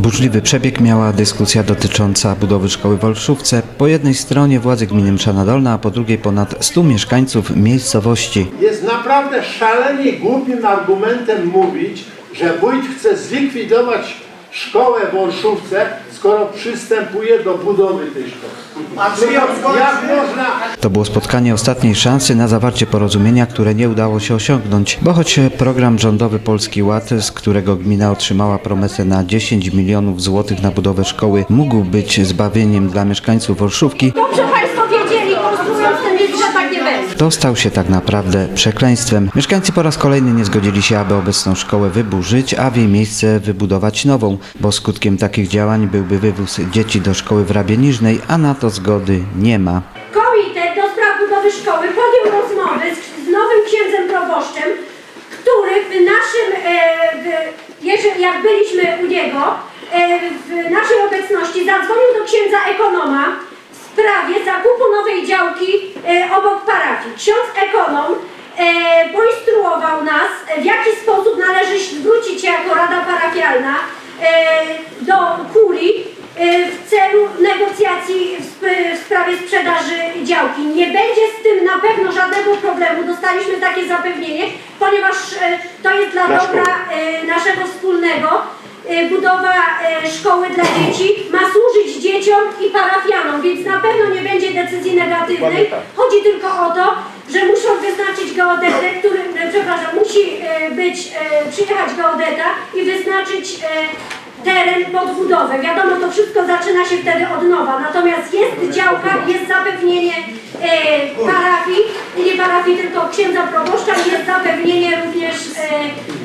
Burzliwy przebieg miała dyskusja dotycząca budowy szkoły w Olszówce. Po jednej stronie władze gminy Mszana Dolna, a po drugiej ponad 100 mieszkańców miejscowości. Jest naprawdę szalenie głupim argumentem mówić, że wójt chce zlikwidować szkołę w Olszówce, skoro przystępuje do budowy tej szkoły. A czy jak można? To było spotkanie ostatniej szansy na zawarcie porozumienia, które nie udało się osiągnąć, bo choć program rządowy Polski Ład, z którego gmina otrzymała promesę na 10 milionów złotych na budowę szkoły, mógł być zbawieniem dla mieszkańców Olszówki, Dobrze Państwo wiedzieli, konstruując ten że tak nie będzie. to stał się tak naprawdę przekleństwem. Mieszkańcy po raz kolejny nie zgodzili się, aby obecną szkołę wyburzyć, a w jej miejsce wybudować nową, bo skutkiem takich działań byłby wywóz dzieci do szkoły w Rabieniżnej, a na to zgody nie ma. Komitet do spraw budowy szkoły podjął rozmowy z, z nowym księdzem proboszczem, który w naszym, e, w, jak byliśmy u niego, e, w naszej obecności zadzwonił do księdza ekonoma sprawie zakupu nowej działki e, obok parafii. Ksiądz ekonom e, poinstruował nas, e, w jaki sposób należy zwrócić się jako rada parafialna e, do kurii e, w celu negocjacji w, sp- w sprawie sprzedaży działki. Nie będzie z tym na pewno żadnego problemu. Dostaliśmy takie zapewnienie, ponieważ e, to jest dla dobra e, naszego wspólnego. E, Budowa e, szkoły dla dzieci ma służyć dzieciom i parafianom, więc na pewno nie będzie decyzji negatywnej. Chodzi tylko o to, że muszą wyznaczyć geodetę, który, e, przepraszam, musi być, przyjechać geodeta i wyznaczyć teren pod budowę. Wiadomo, to wszystko zaczyna się wtedy od nowa. Natomiast jest działka, jest zapewnienie parafii, nie parafii, tylko księdza proboszcza jest zapewnienie również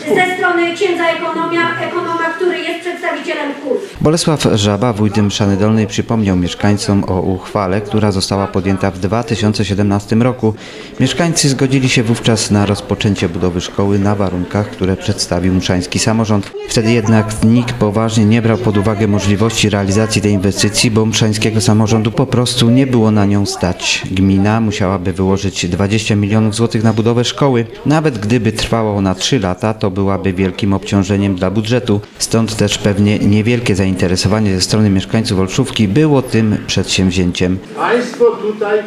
ze strony księdza ekonomia, ekonoma, który jest przedstawicielem kurii. Bolesław Żaba, wójt Mszany Dolnej, przypomniał mieszkańcom o uchwale, która została podjęta w 2017 roku. Mieszkańcy zgodzili się wówczas na rozpoczęcie budowy szkoły na warunkach, które przedstawił mszański samorząd. Wtedy jednak nikt poważnie nie brał pod uwagę możliwości realizacji tej inwestycji, bo mszańskiego samorządu po prostu nie było na nią stać. Gmina musiałaby wyłożyć 20 milionów złotych na budowę szkoły. Nawet gdyby trwało ona 3 lata, to byłaby wielkim obciążeniem dla budżetu. Stąd też pewnie niewielkie zainteresowanie ze strony mieszkańców Olszówki było tym przedsięwzięciem. Państwo tutaj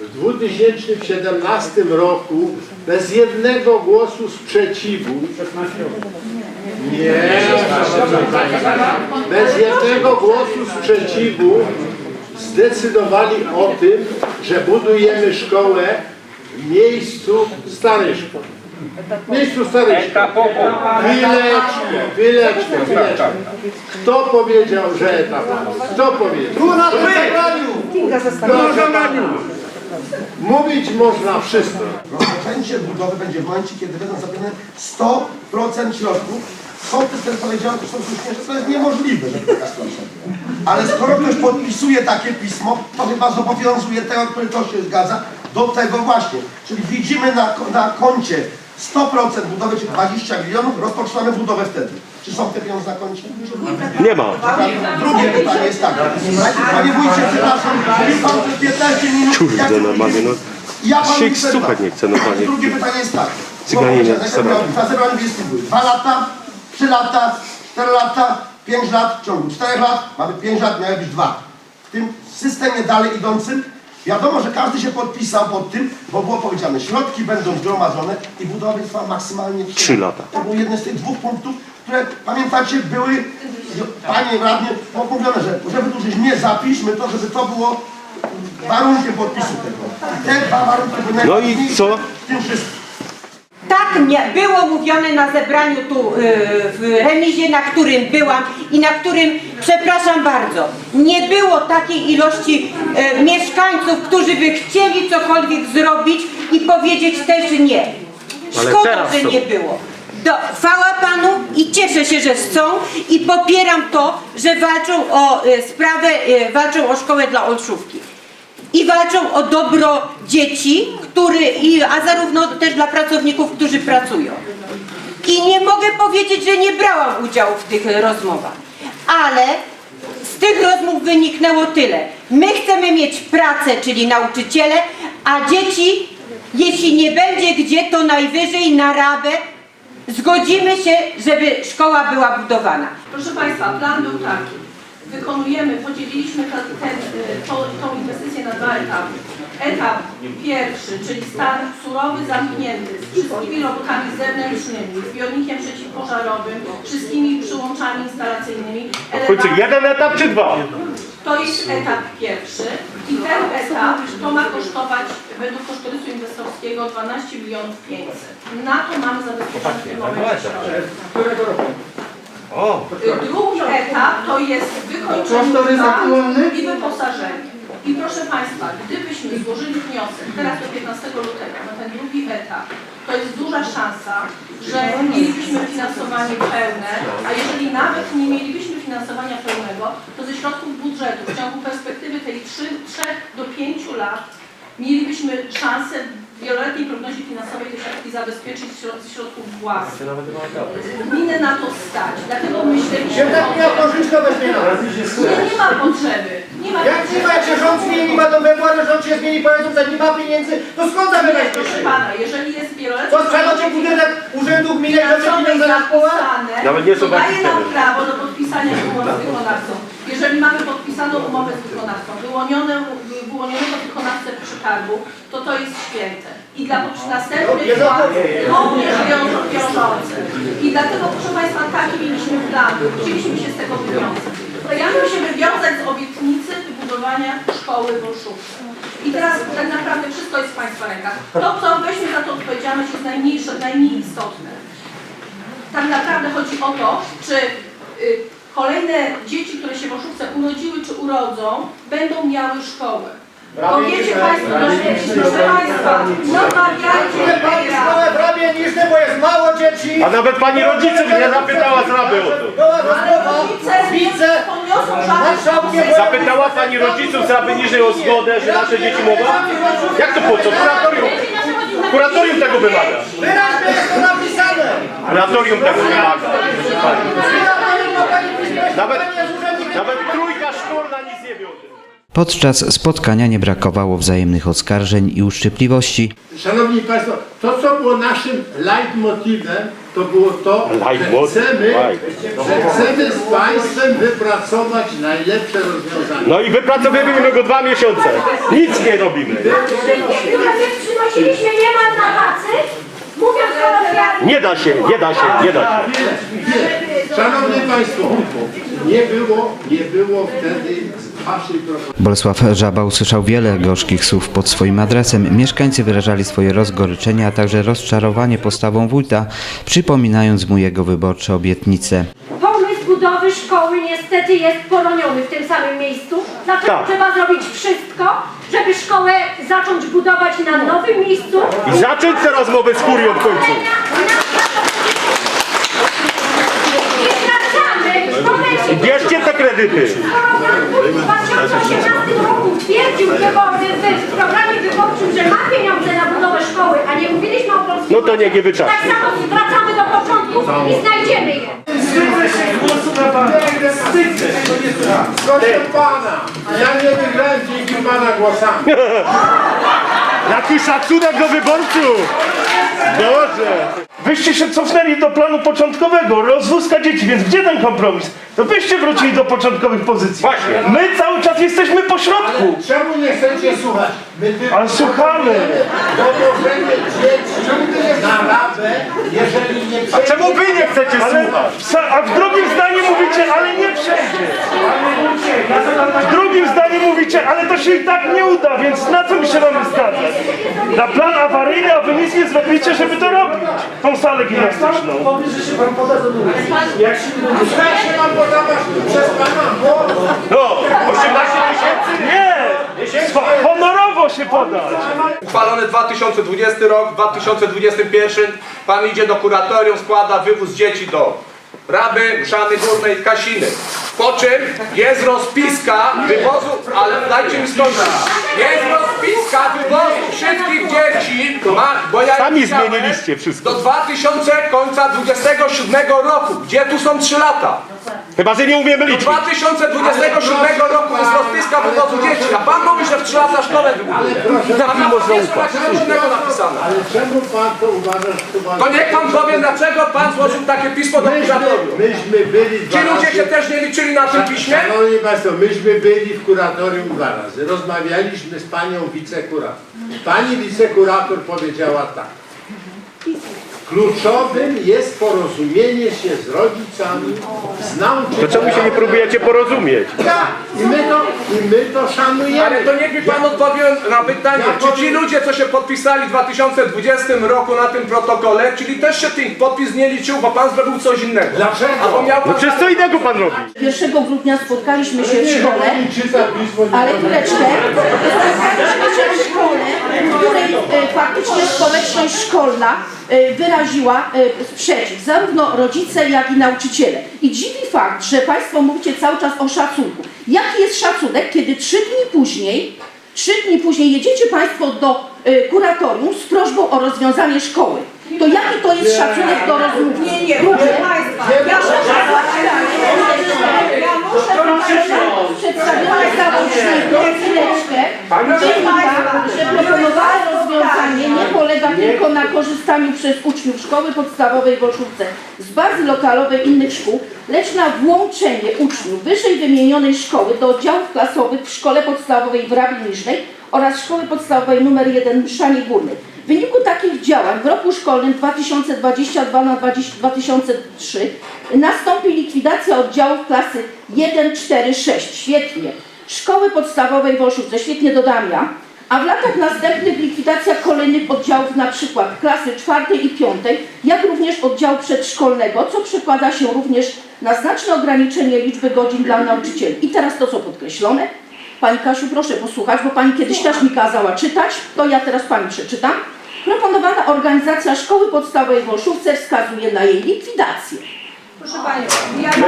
w 2017 roku bez jednego głosu sprzeciwu nie, bez jednego głosu sprzeciwu zdecydowali o tym, że budujemy szkołę w miejscu starej szkoły. W miejscu starej szkoły. Chwileczkę, chwileczkę, chwileczkę. Kto powiedział, że etapowo? Kto powiedział? Tu na Mówić można wszystko. Rozpoczęcie budowy będzie w momencie, kiedy będą zapewnione 100% środków. Sołtys też powiedział, to są słusznie, że to jest niemożliwe, że taka sytuacja była. Ale skoro ktoś podpisuje takie pismo, to chyba zobowiązuje tego, który to się zgadza, do tego właśnie. Czyli widzimy na, na koncie 100% budowy, czyli 20 milionów, rozpoczynamy budowę wtedy. Czy są te pieniądze na koncie? Nie ma. Drugie pytanie jest takie. Panie wójcie, przepraszam, mówi pan przez 15 minut. Kurde, jak- normalnie, no. Ja panu przerwam. słuchać nie chce, normalnie. Drugie pytanie jest takie. Cyganiny, Bo, zebranie. Na zebraniu wiejskim były dwa lata, trzy lata, cztery lata, pięć lat, w ciągu czterech lat mamy pięć lat, miały być dwa. W tym systemie dalej idącym wiadomo, że każdy się podpisał pod tym, bo było powiedziane, środki będą zgromadzone i budowa trwa maksymalnie Trzy lata. To był jeden z tych dwóch punktów, które pamiętacie były, panie radny, mówione, że żeby żeś nie zapiszmy to, żeby to było warunkiem podpisu tego. I te dwa warunki były No i co? w tym wszystkim. Tak było mówione na zebraniu tu y, w remizie, na którym byłam i na którym, przepraszam bardzo, nie było takiej ilości y, mieszkańców, którzy by chcieli cokolwiek zrobić i powiedzieć też nie. Ale Szkoda, teraz że są. nie było. Do, chwała Panu i cieszę się, że są i popieram to, że walczą o y, sprawę, y, walczą o szkołę dla Olszówki i walczą o dobro dzieci, który, i, a zarówno też dla pracowników, którzy pracują. I nie mogę powiedzieć, że nie brałam udziału w tych rozmowach, ale z tych rozmów wyniknęło tyle. My chcemy mieć pracę, czyli nauczyciele, a dzieci, jeśli nie będzie gdzie, to najwyżej na rabę zgodzimy się, żeby szkoła była budowana. Proszę Państwa, plan był taki. Wykonujemy, podzieliliśmy ten, ten, y, tą, tą inwestycję na dwa etapy. Etap pierwszy, czyli stan surowy, zamknięty, z wszystkimi robotami zewnętrznymi, zbiornikiem przeciwpożarowym, wszystkimi przyłączami instalacyjnymi. Kończy jeden etap czy dwa? to jest etap pierwszy i ten etap to ma kosztować według kosztorysu inwestorskiego 12 milionów 500. Na to mamy zabezpieczone w tym momencie środki. Y, Drugi etap to jest wykończenie plan i wyposażenie. I proszę Państwa, gdybyśmy złożyli wniosek teraz do 15 lutego na ten drugi etap, to jest duża szansa, że mielibyśmy finansowanie pełne, a jeżeli nawet nie mielibyśmy finansowania pełnego, to ze środków budżetu w ciągu perspektywy tej 3, 3 do 5 lat mielibyśmy szansę wieloletniej prognozie finansowej te środki zabezpieczyć z środ- z środków własnych. Gminy na to stać, dlatego myśleliśmy Się tak o miał tym, pożyczka weźmie na nie, nie ma potrzeby. Nie ma Jak nie ma, jak się rząd zmieni, ma nową władzę, rząd się zmieni, powiedzą, że nie ma pieniędzy, to skąd Nie, zabierać proszę pieniędzy? pana, jeżeli jest wieloletnia To sprzedajcie budynek urzędu gminy, że się finansowej pieniądze na szkołę? zapisane, Nawet nie są daje nam prawo do podpisania umowy z wykonawcą. Jeżeli mamy podpisaną umowę z wykonawcą, wyłonioną, wyłonionego wykonawcę przetargu, to to jest święte. I dla następnych No, władz nie również wią- wiążące. I dlatego, proszę Państwa, taki mieliśmy plan. Chcieliśmy się z tego wywiązać. Chcieliśmy się wywiązać z obietnicy wybudowania szkoły w Olszówce. I teraz tak naprawdę wszystko jest w Państwa rękach. To, co weźmie za to odpowiedzialność jest najmniejsze, najmniej istotne tak naprawdę chodzi o to, czy y, kolejne dzieci, które się w Oszówce urodziły czy urodzą, będą miały szkołę. Bo wiecie Państwo, no, proszę Państwa, namawiajcie Nie pani teraz. szkołę w Rabie Niżnej, bo jest mało dzieci. A nawet pani rodziców nie zapytała z Rady o to. Była Ale rozmowa rodzice z nie wice, poniosą żadnych Zapytała pani rodziców z Rady Niżej o zgodę, że nasze dzieci mogą? Jak to po co? Kuratorium, kuratorium tego wymaga. wyraźnie jest to napisane. Kuratorium tego wymaga. Nawet- pani jest urzędnikiem. Nawet trójka szkolna nic nie wie o tym. Podczas spotkania nie brakowało wzajemnych oskarżeń i uszczypliwości. Szanowni Państwo, to co było naszym leitmotivem, to było to, że chcemy, że chcemy z Państwem wypracować najlepsze rozwiązania. No i wypracowujemy go dwa miesiące. Nic nie robimy. Przynosiliśmy niemal na tacy, mówiąc kolokwialnie, Nie da się, nie da się, nie da się. Szanowni Państwo, nie było, nie było wtedy. Bolesław Żaba usłyszał wiele gorzkich słów pod swoim adresem. Mieszkańcy wyrażali swoje rozgoryczenie, a także rozczarowanie postawą wójta, przypominając mu jego wyborcze obietnice. pomysł budowy szkoły niestety jest poroniony w tym samym miejscu. Dlatego Tak. trzeba zrobić wszystko, żeby szkołę zacząć budować na nowym miejscu. I zacząć te rozmowy z kurią w końcu. I wracamy w momencie, Bierzcie te kredyty. W 2018 roku twierdził w programie wyborczym, że ma pieniądze na budowę szkoły, a nie mówiliśmy o polskim. No to niech je wyczaśnie. Tak samo wracamy do początku i znajdziemy je. Proszę Pana, ja nie wygrałem dzięki Pana głosami. Jaki szacunek do wyborców! Boże! Wyście się cofnęli do planu początkowego, rozwózka dzieci, więc gdzie ten kompromis? To wyście wrócili do początkowych pozycji. Właśnie. My cały czas jesteśmy po środku. Czemu nie chcecie słuchać? My tylko Ale słuchamy. Dołożenie dzieci na rabę, jeżeli nie A czemu wy nie chcecie Ale, słuchać? sa- a w drugim zdaniu mówicie, ale nie przejdzie. W drugim zdaniu mówicie, ale to się i tak nie uda, więc na co my się mamy zgadzać? Na plan awaryjny, a wy nic nie zrobicie, żeby to robić. Tą salę gimnastyczną. Jak się mam podawać przez Pana głos? No, 18 tysięcy? Nie! Honorowo się podać. Uchwalony 2020 rok, w 2021 pan idzie do kuratorium, składa wywóz dzieci do Raby, Mszany Górnej, Kasiny. Po czym jest rozpiska wywozu, ale dajcie mi skończyć. Jest rozpiska wywozu wszystkich dzieci, ma, bo ja Sami widziałem, zmieniliście wszystko. Do 2000 końca 27 roku. Gdzie tu są 3 lata? Chyba, że nie umiemy Do liczyć. 2027 roku jest rozpiska wywozu dzieci, a pan mówi, że w 3 lata szkołę wybudzie. Tam nie można ufać. napisane. Ale czemu pan to uważa, że to To niech pan powie, dlaczego pan złożył takie pismo do Myśmy, kuratorium. myśmy byli Ci dwa ludzie razy... się też nie liczyli na tym piśmie? Szanowni Państwo, myśmy byli w kuratorium dwa razy. Rozmawialiśmy z panią wicekurator. Pani wicekurator powiedziała tak. Kluczowym jest porozumienie się z rodzicami, z nauczycielami. To czemu się nie próbujecie porozumieć? Tak, i my to, i my to szanujemy. Ale to niech mi pan odpowie na pytanie, Ja czy ci powiem- ludzie, co się podpisali w 2020 roku na tym protokole, czyli też się ten podpis nie liczył, bo pan zrobił coś innego. Dlaczego? Albo miał No pan... przecież co innego pan robi? 1 grudnia spotkaliśmy się w szkole, ale chwileczkę, spotkaliśmy się w szkole, w której e, faktycznie społeczność szkolna e, wyraziła e, sprzeciw, zarówno rodzice, jak i nauczyciele. I dziwi fakt, że Państwo mówicie cały czas o szacunku. Jaki jest szacunek, kiedy trzy dni później, trzy dni później jedziecie Państwo do kuratorium z prośbą o rozwiązanie szkoły? To jaki to jest szacunek do rozmów? Nie, nie, proszę Państwa, ja Ja muszę przedstawione załączniku chwileczkę. Wynika, że proponowane rozwiązanie nie polega tylko na korzystaniu przez uczniów szkoły podstawowej w Olszówce z bazy lokalowej innych szkół, lecz na włączenie uczniów wyżej wymienionej szkoły do oddziałów klasowych w szkole podstawowej w Rabi Niżnej oraz szkoły podstawowej nr 1 w Szanie Górnej. W wyniku takich działań w roku szkolnym 2022 na 20- 2003 nastąpi likwidacja oddziałów klasy 1, 4, 6. Świetnie. Szkoły podstawowej w Olszówce, świetnie dodam ja. A w latach następnych likwidacja kolejnych oddziałów, na przykład klasy czwartej i piątej, jak również oddziału przedszkolnego, co przekłada się również na znaczne ograniczenie liczby godzin dla nauczycieli. I teraz to, co podkreślone. Pani Kasiu, proszę posłuchać, bo Pani kiedyś też mi kazała czytać, to ja teraz Pani przeczytam. Proponowana organizacja szkoły podstawowej w Olszówce wskazuje na jej likwidację. Proszę Panią, ja To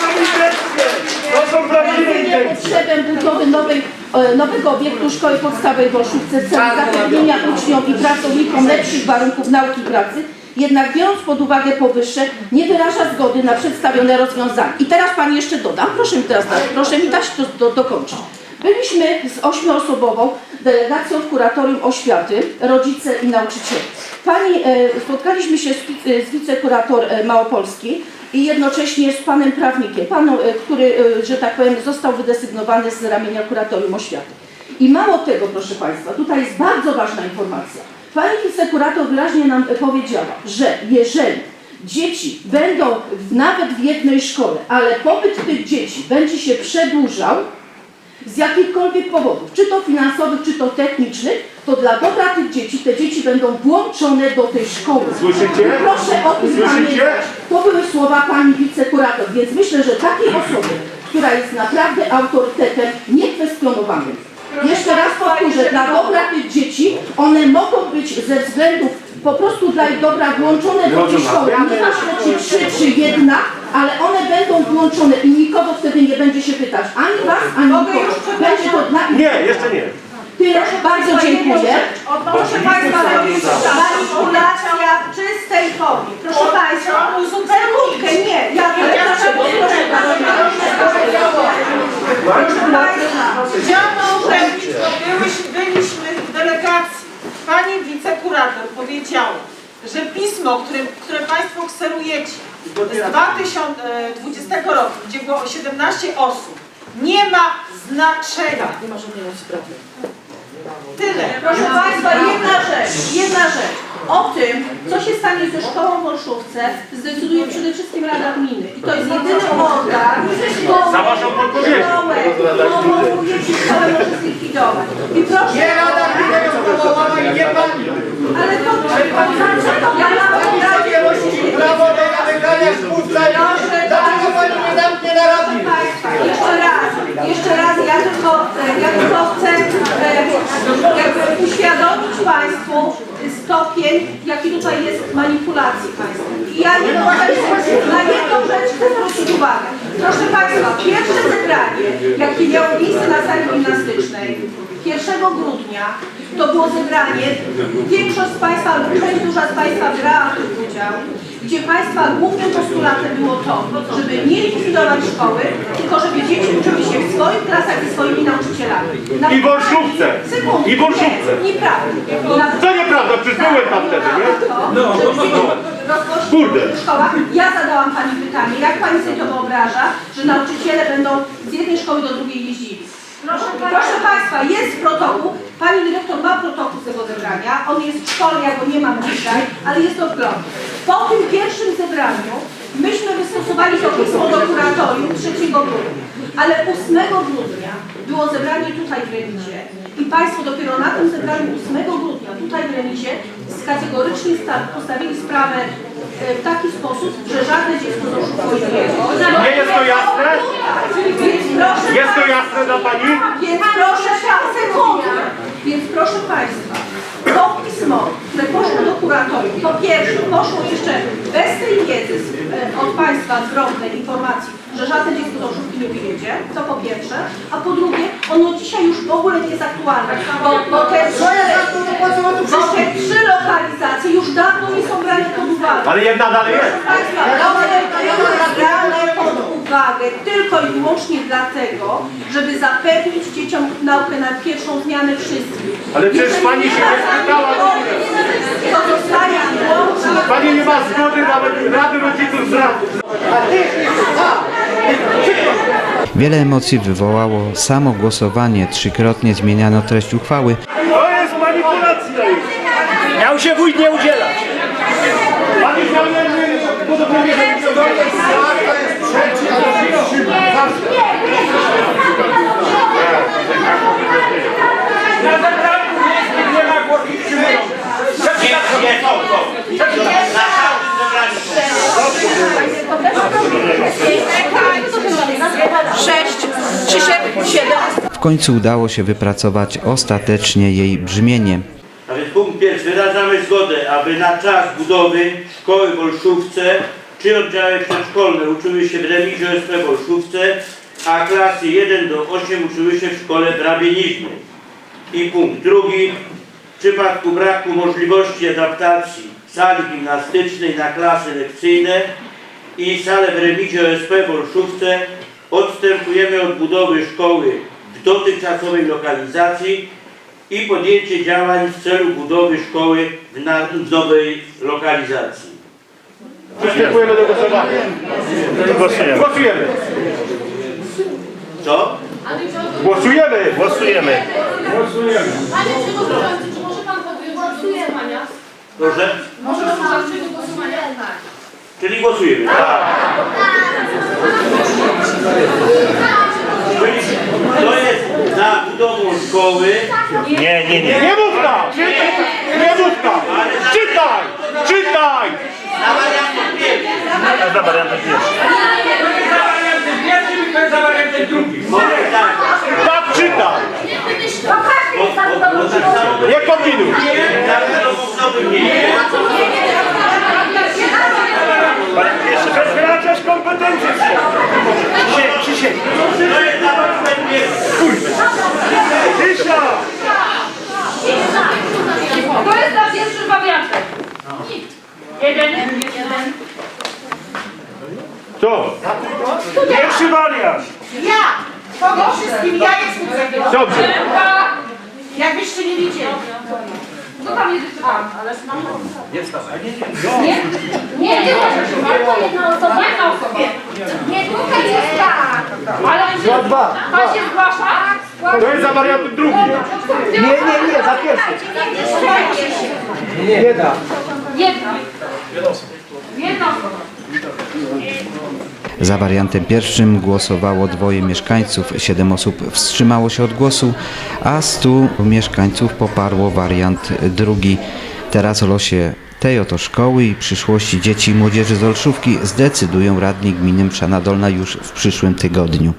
są intencje! To są prawdziwe Nie intencje! potrzebę budowy nowej, e, nowego obiektu szkoły podstawowej w Olszówce w celu zapewnienia uczniom i pracownikom lepszych warunków nauki i pracy, jednak biorąc pod uwagę powyższe, nie wyraża zgody na przedstawione rozwiązania. I teraz Pani jeszcze dodam, proszę mi teraz dać, proszę mi dać to do, dokończyć. Byliśmy z ośmioosobową delegacją w kuratorium oświaty, rodzice i nauczyciele. Pani, e, spotkaliśmy się z, e, z wicekurator e, Małopolski i jednocześnie z panem prawnikiem, panem, e, który, że tak powiem, został wydesygnowany z ramienia kuratorium oświaty. I mało tego, proszę Państwa, tutaj jest bardzo ważna informacja. Pani wisekurator wyraźnie nam powiedziała, że jeżeli dzieci będą nawet w jednej szkole, ale pobyt tych dzieci będzie się przedłużał, z jakichkolwiek powodów, czy to finansowych, czy to technicznych, to dla dobra tych dzieci, te dzieci będą włączone do tej szkoły. Słyszycie? Proszę o tym Słyszycie? pamiętać. To były słowa pani wicekurator, więc myślę, że takiej osoby, która jest naprawdę autorytetem niekwestionowanym. Jeszcze raz powtórzę, dla dobra tych dzieci, one mogą być ze względów po prostu dla ich dobra włączone do tej szkoły. Nieważne czy trzy, czy jedna, ale one będą włączone i nikogo wtedy nie będzie się pytać, ani was, ani nikogo. Będzie to dla ich Nie, jeszcze nie. Tyle, bardzo dziękuję. Proszę Państwa, manipulacja w czystej formie. Proszę Państwa, sekundkę, nie, ja proszę, proszę Proszę Państwa, Chciałam upewnić, bo byłyśmy, byliśmy w delegacji. Pani wicekurator powiedziała, że pismo, które, które Państwo kserujecie z 2020 roku, gdzie było 17 osób, nie ma znaczenia. Nie sprawy. Tyle. Proszę Państwa, jedna rzecz, jedna rzecz. O tym, co się stanie ze szkołą w Olszówce, zdecyduje przede wszystkim Rada Gminy. I to jest jedyny organ, szkoły, Za waszą podpowiedzią. szkołę, powołuje się szkołę może zlikwidować. I proszę... Nie Rada Gminy ją powołała i nie Pani. Ale to... Dlaczego Pani Prawo do zamykania spółdzielni. Dlaczego pani nie zamknie na rady? Państwa, jeszcze raz, jeszcze raz, ja tylko, ja tylko chcę e, jakby uświadomić Państwu stopień, jaki tutaj jest manipulacji Państwa. I ja jedną rzecz, na jedną rzecz chcę zwrócić uwagę. Proszę Państwa, pierwsze zebranie, jakie miało miejsce na sali gimnastycznej 1 grudnia to było zebranie, większość z Państwa, albo część duża z Państwa brała w tym udział, gdzie Państwa głównym postulatem było to, żeby nie likwidować szkoły, tylko żeby dzieci uczyły się w swoich klasach ze swoimi nauczycielami. Na- I w. Sekundkę. I w. Nie, nieprawda. Na- Co nieprawda, przecież byłem tam wtedy, nie? No, rozpoczęły Kurde. w szkołach. Ja zadałam Pani pytanie, jak Pani sobie to wyobraża, że nauczyciele będą z jednej szkoły do drugiej jeździli? Proszę, proszę Państwa, jest protokół, Pani dyrektor ma protokół z tego zebrania, on jest w szkole, ja go nie mam dzisiaj, ale jest to wgląd. Po tym pierwszym zebraniu myśmy wystosowali to pismo do kuratorium 3 grudnia, ale 8 grudnia było zebranie tutaj w Remizie. I Państwo dopiero na tym zebraniu 8 grudnia tutaj w Remizie kategorycznie sta- postawili sprawę w taki sposób, że żadne dziecko z oszukującego. Nie jest to jasne? Jest to Państwa- jasne dla pani? więc proszę sekundę. Więc proszę Państwa, to pismo, które poszło do kuratorium, po pierwsze poszło jeszcze bez tej wiedzy z, e, od Państwa zwrotnej informacji, że żadne dziecko do żółki nie wyjedzie, to po pierwsze, a po drugie, ono dzisiaj już w ogóle nie jest aktualne, bo, bo, te, trzy, bo te trzy lokalizacje już dawno nie są brane pod uwagę. Ale jedna dalej jest. Państwa, pod uwagę tylko i wyłącznie dlatego, żeby zapewnić dzieciom naukę na pierwszą zmianę wszystkich. Ale przecież Jeżeli pani się ma nie zgody, To zostaje wyłącznie... Pani nie ma zgody nawet Rady Rodziców z Rady. Wiele emocji wywołało samo głosowanie. Trzykrotnie zmieniano treść uchwały, To jest manipulacja. Miał się wójt nie udzielać. Pani zmiany podobnie nie będzie Na zebraniu miejskim nie ma. Sześć, siedem. W końcu udało się wypracować ostatecznie jej brzmienie. A więc punkt pierwszy. Wyrażamy zgodę, aby na czas budowy szkoły w Olszówce trzy oddziały przedszkolne uczyły się w remizie OSP w Olszówce, a klasy 1 do 8 uczyły się w szkole w Rabieniźnie. I punkt drugi. W przypadku braku możliwości adaptacji sali gimnastycznej na klasy lekcyjne i salę w remizie OSP w Olszówce odstępujemy od budowy szkoły w dotychczasowej lokalizacji i podjęcie działań w celu budowy szkoły w nowej lokalizacji. Przystępujemy do głosowania. Głosujemy. Głosujemy. Co? Głosujemy. Głosujemy. Panie Przewodniczący, czy może Pan podjąć do głosowania? Proszę? Może Pan do głosowania? Tak. Czyli głosujemy. Czyli to jest za budową szkoły. Nie, nie, nie. Nie mów tam! Nie mów tam! Czytaj! Czytaj! Na wariancie pierwszym. Za wariantę pierwszy. Może tak. Tak czytaj! Bo, bo, bo tak samo Nie kombinuj! za budową w nowym miejscu. Jeszcze przekraczasz kompetencje. Krzysiek, Krzysiek. To jest za budową pierwszym. Cisza. To jest na pierwszym wariancie. Jeden. Jeden. To. Pierwszy wariant. Ja! Kogo wszystkim ja jestem za tym. Dobrze. Jakbyście nie widzieli. Co tam jest jeszcze tam? Ale mam Nie Nie? Nie, nie może się. Tylko jedna osoba. Jedna osoba. Nie, tutaj jest tak. Ale Dwa, dwa, Pan się zgłasza? To jest za wariantem drugim. Nie, nie, nie, za pierwszy. Nie da. Jedna. Jedna osoba. Za wariantem pierwszym głosowało dwoje mieszkańców, siedem osób wstrzymało się od głosu, a 100 mieszkańców poparło wariant drugi. Teraz o losie tej oto szkoły i przyszłości dzieci i młodzieży z Olszówki zdecydują radni gminy Mszana Dolna już w przyszłym tygodniu.